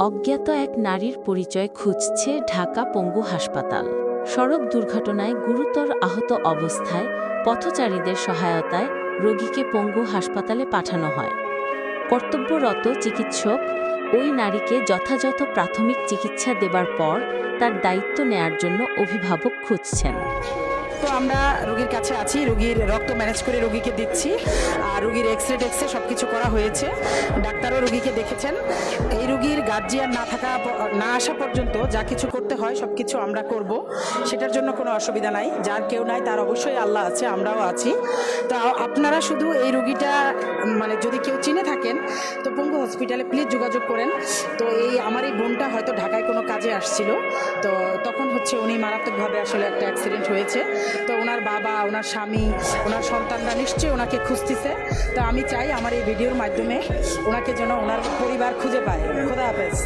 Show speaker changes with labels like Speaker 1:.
Speaker 1: অজ্ঞাত এক নারীর পরিচয় খুঁজছে ঢাকা পঙ্গু হাসপাতাল। সড়ক দুর্ঘটনায় গুরুতর আহত অবস্থায় পথচারীদের সহায়তায় রোগীকে পঙ্গু হাসপাতালে পাঠানো হয়। কর্তব্যরত চিকিৎসক ওই নারীকে যথাযথ প্রাথমিক চিকিৎসা দেবার পর তার দায়িত্ব নেয়ার জন্য অভিভাবক খুঁজছেন।
Speaker 2: আমরা রোগীর কাছে আছি, রোগীর রক্ত ম্যানেজ করে রোগীকে দিচ্ছি, আর রোগীর এক্স রে টেক্সরে সব কিছু করা হয়েছে। ডাক্তারও রোগীকে দেখেছেন। এই রোগীর গার্জিয়ান না থাকা না আসা পর্যন্ত যা কিছু করতে হয়, সব কিছু আমরা করব। সেটার জন্য কোনো অসুবিধা নাই। যার কেউ নাই, তার অবশ্যই আল্লাহ আছে, আমরাও আছি। তো আপনারা শুধু এই রোগীটা মানে যদি কেউ চিনে থাকেন, তো পঙ্গু হসপিটালে প্লিজ যোগাযোগ করেন। তো এই আমার এই বোনটা হয়তো ঢাকায় কোনো কাজে আসছিল। তো তখন হচ্ছে উনি মারাত্মকভাবে আসলে একটা অ্যাক্সিডেন্ট হয়েছে। তো ওনার বাবা, ওনার স্বামী, ওনার সন্তানরা নিশ্চয়ই ওনাকে খুঁজতেছে। তো আমি চাই আমার এই ভিডিওর মাধ্যমে ওনাকে যেন ওনার পরিবার খুঁজে পায়। খোদা হাফেজ।